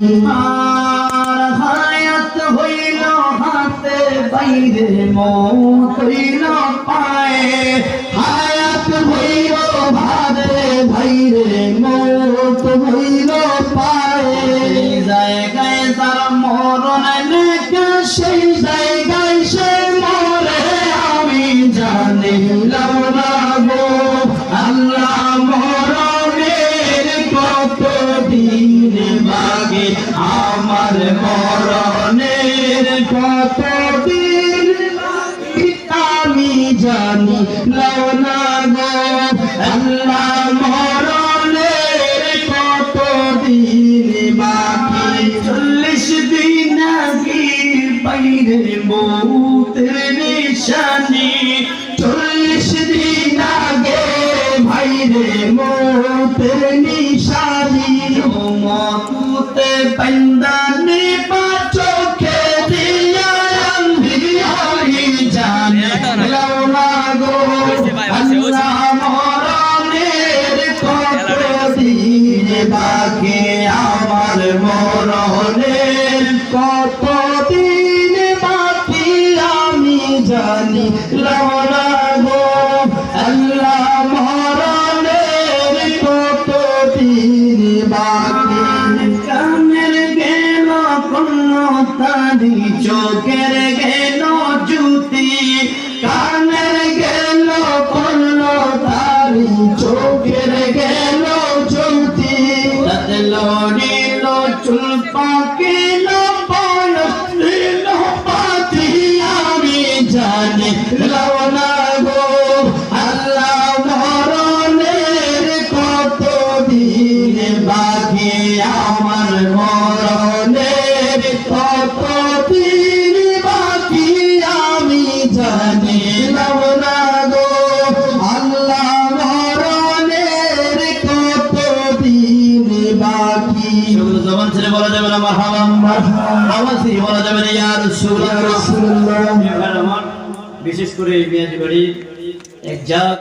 হায়াত হইল হাতে বাইরে মত হইল তার মরণ সেই জায়গায় সে মরে আমি জানিলাম মরণের কত দিন আমি জানি, লাও না গো। আল্লাহ মরণের কত দিন বাকি? চল্লিশ দিন আগে বাইরে মৌতের নিশানি। চল্লিশ দিন আগে ভাইরে বাকি আমার মরণের কত দিন বাকি আমি জানি। লাও চোখের গেল তাতে লড়িল চুল পাকিল আমি জানি কত আমার মরণের কত দিন বাকি আমি জানি। জবান ছেড়ে বলা যাবে না, মারহাবা আওয়াজ দিয়ে বলা যাবে না, ইয়া রাসূলুল্লাহ। বিশেষ করে মেয়াজি বাড়ি, এক যা